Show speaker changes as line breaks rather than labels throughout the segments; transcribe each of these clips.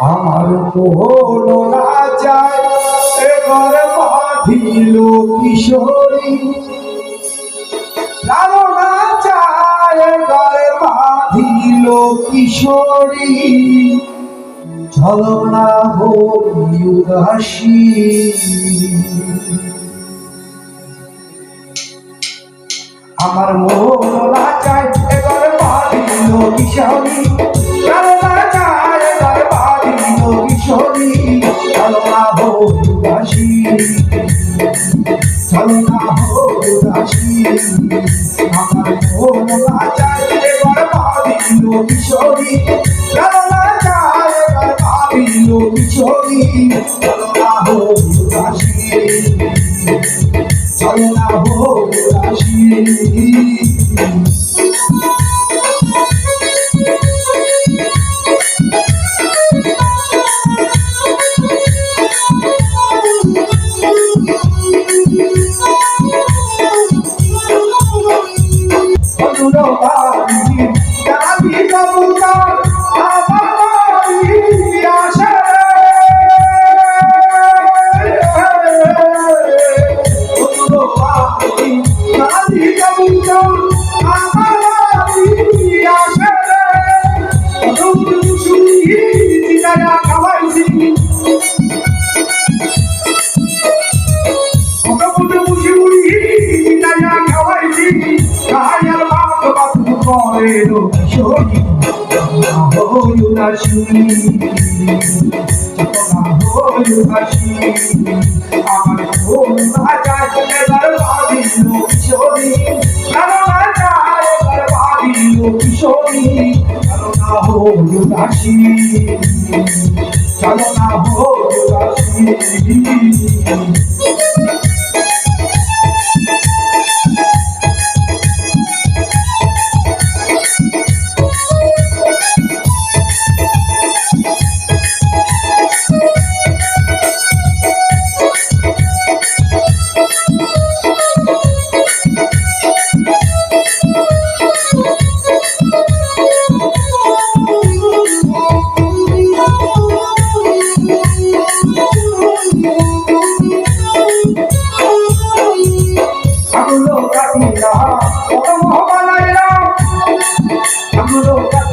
আমার কোনো না যায়, এবার বাঁধিল কিশোরী। লালো না যায়, এবার বাঁধিল কিশোরী। ছলনা হোক উদাসী। আমার মন না চায় এবার বাঁধিল কিশোরী। উদাসী ছলনা হোক উদাসী। আমার মন চায় এবার বাঁধিল কিশোরী। লালো না এবার বাঁধিল কিশোরী। ছলনা হোক উদাসী। ছলনা হোক উদাসী। বাপ করে রো কিশোরী হইল না শুনি চেতনা হইল না শুনি আমার ফোন বাজায় এবার ভাবিল কিশোরী কারও বাজায় এবার ভাবিল কিশোরী কারও না হইল না শুনি চলো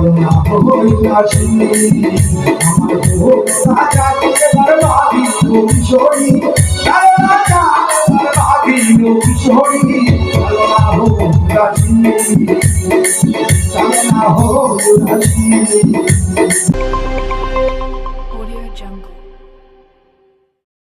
voy a seguir. আমার রাজা কে বরবাদি কিশোরী কালো রাজা বরবাদি কিশোরী কালো না হো রাজি কালো না হো রাজি